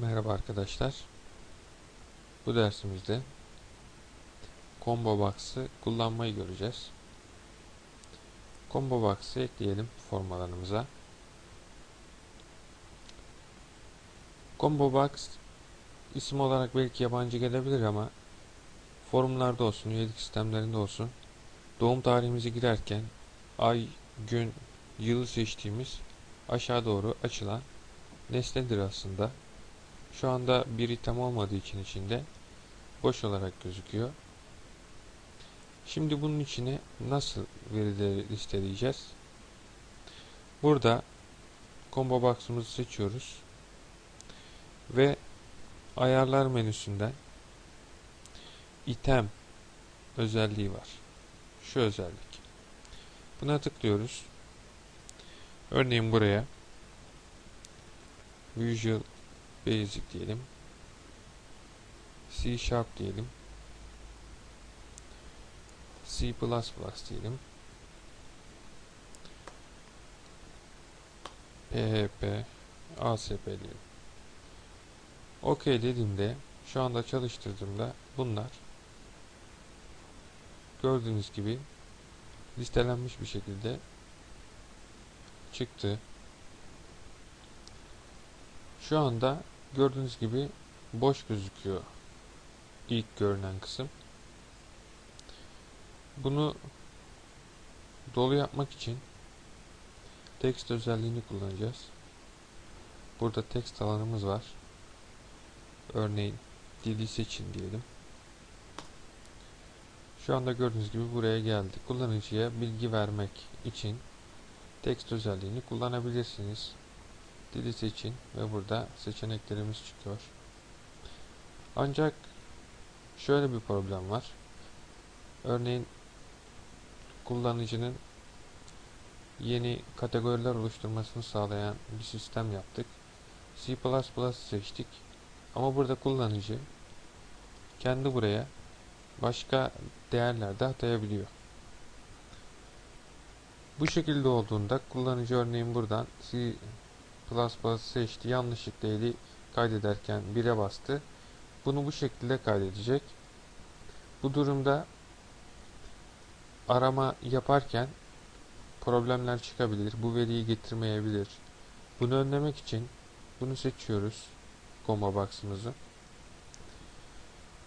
Merhaba arkadaşlar. Bu dersimizde Combo Box'ı kullanmayı göreceğiz. Combo Box'ı ekleyelim form alanımıza. Combo Box isim olarak belki yabancı gelebilir ama forumlarda olsun, üyelik sistemlerinde olsun doğum tarihimizi girerken ay, gün, yılı seçtiğimiz aşağı doğru açılan nesnedir aslında. Şu anda bir item olmadığı için içinde boş olarak gözüküyor. Şimdi bunun içine nasıl verileri listeleyeceğiz? Burada combo box'ımızı seçiyoruz. Ve ayarlar menüsünden item özelliği var. Şu özellik. Buna tıklıyoruz. Örneğin buraya Visual Basic diyelim. C Sharp diyelim. C++ diyelim. PHP ASP diyelim. OK dediğimde şu anda çalıştırdığımda bunlar gördüğünüz gibi listelenmiş bir şekilde çıktı. Şu anda gördüğünüz gibi boş gözüküyor ilk görünen kısım. Bunu dolu yapmak için text özelliğini kullanacağız. Burada text alanımız var. Örneğin dili seçin diyelim. Şu anda gördüğünüz gibi buraya geldi. Kullanıcıya bilgi vermek için text özelliğini kullanabilirsiniz dili seçin ve burada seçeneklerimiz çıkıyor. Ancak şöyle bir problem var. Örneğin kullanıcının yeni kategoriler oluşturmasını sağlayan bir sistem yaptık. C++ seçtik. Ama burada kullanıcı kendi buraya başka değerler de atayabiliyor. Bu şekilde olduğunda kullanıcı örneğin buradan plus plus seçti. Yanlışlıkla eli kaydederken 1'e bastı. Bunu bu şekilde kaydedecek. Bu durumda arama yaparken problemler çıkabilir. Bu veriyi getirmeyebilir. Bunu önlemek için bunu seçiyoruz. Combo box'ımızı.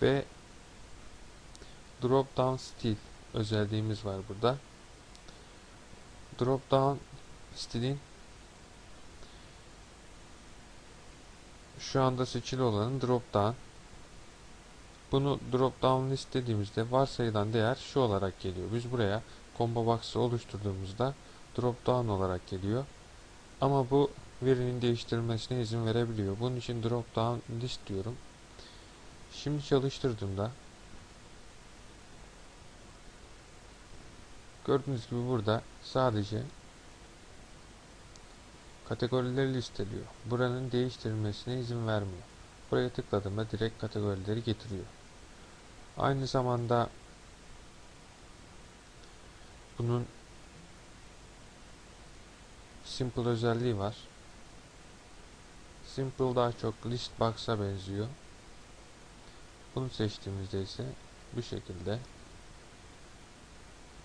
Ve drop down stil özelliğimiz var burada. Drop down stilin şu anda seçili olanın drop down. Bunu drop down list dediğimizde varsayılan değer şu olarak geliyor. Biz buraya combo box'ı oluşturduğumuzda drop down olarak geliyor. Ama bu verinin değiştirilmesine izin verebiliyor. Bunun için drop down list diyorum. Şimdi çalıştırdığımda gördüğünüz gibi burada sadece kategorileri listeliyor. Buranın değiştirilmesine izin vermiyor. Buraya tıkladığımda direkt kategorileri getiriyor. Aynı zamanda bunun simple özelliği var. Simple daha çok list box'a benziyor. Bunu seçtiğimizde ise bu şekilde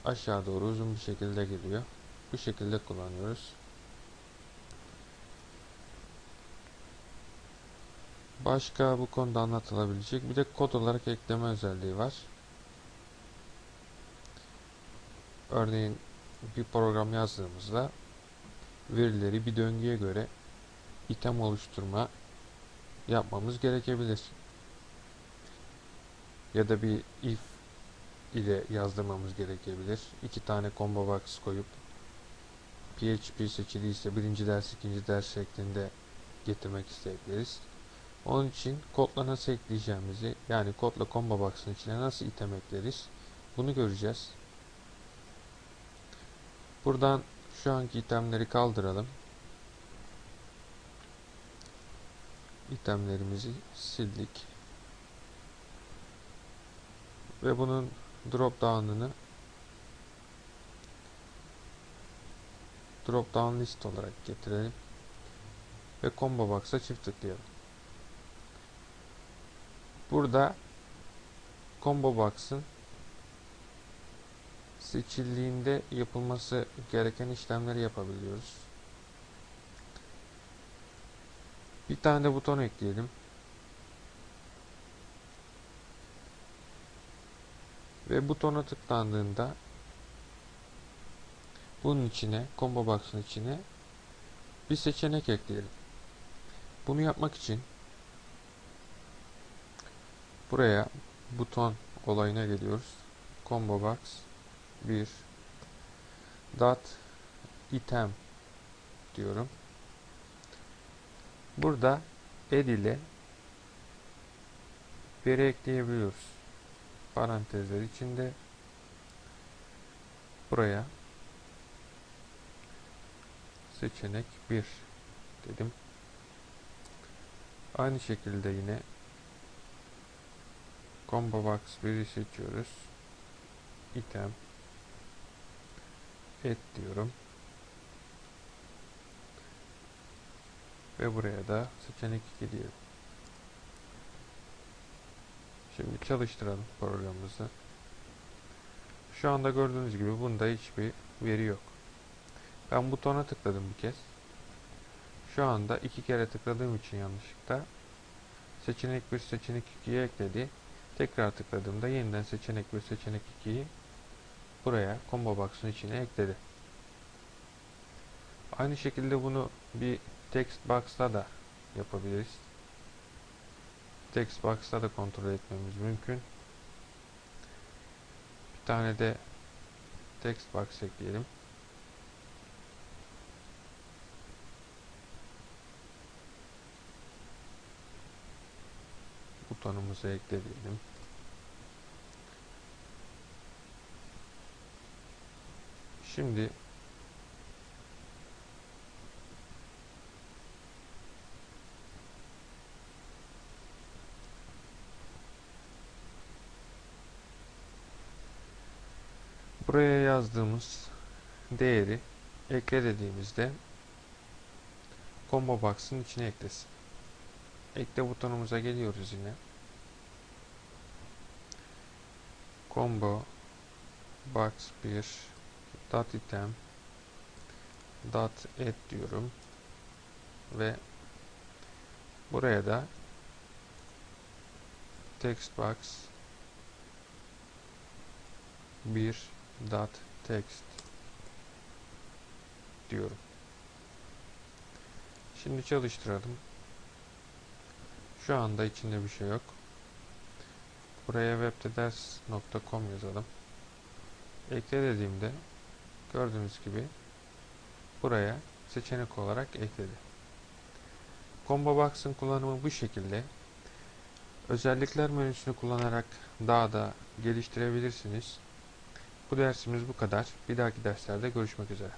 aşağı doğru uzun bir şekilde geliyor. Bu şekilde kullanıyoruz. Başka bu konuda anlatılabilecek bir de kod olarak ekleme özelliği var. Örneğin bir program yazdığımızda verileri bir döngüye göre item oluşturma yapmamız gerekebilir. Ya da bir if ile yazdırmamız gerekebilir. İki tane combo box koyup PHP seçiliyse birinci ders ikinci ders şeklinde getirmek isteyebiliriz. Onun için kodla nasıl ekleyeceğimizi yani kodla combo box'ın içine nasıl item ekleriz bunu göreceğiz. Buradan şu anki itemleri kaldıralım. itemlerimizi sildik. Ve bunun drop down'ını drop down list olarak getirelim. Ve combo box'a çift tıklayalım. Burada Combo Box'ın seçildiğinde yapılması gereken işlemleri yapabiliyoruz. Bir tane de buton ekleyelim. Ve butona tıklandığında bunun içine, combo box'ın içine bir seçenek ekleyelim. Bunu yapmak için buraya buton olayına geliyoruz. Combo box 1 dot item diyorum. Burada add ile veri ekleyebiliyoruz. Parantezler içinde buraya seçenek 1 dedim. Aynı şekilde yine combo box 1'i seçiyoruz. item et diyorum. Ve buraya da seçenek 2 diyelim. Şimdi çalıştıralım programımızı. Şu anda gördüğünüz gibi bunda hiçbir veri yok. Ben butona tıkladım bir kez. Şu anda iki kere tıkladığım için yanlışlıkla seçenek 1 seçenek 2'yi ekledi. Tekrar tıkladığımda yeniden seçenek 1 seçenek 2'yi buraya combo box'un içine ekledi. Aynı şekilde bunu bir text box'ta da yapabiliriz. Text box'ta da kontrol etmemiz mümkün. Bir tane de text box ekleyelim. Butonumuzu ekleyelim. Şimdi buraya yazdığımız değeri ekle dediğimizde combo box'ın içine eklesin. Ekle butonumuza geliyoruz yine. Combo box 1 dot item dot add diyorum ve buraya da text box 1 dot text diyorum. Şimdi çalıştıralım. Şu anda içinde bir şey yok. Buraya webdeders.com yazalım. Ekle dediğimde gördüğünüz gibi buraya seçenek olarak ekledi. Combo Box'ın kullanımı bu şekilde. Özellikler menüsünü kullanarak daha da geliştirebilirsiniz. Bu dersimiz bu kadar. Bir dahaki derslerde görüşmek üzere.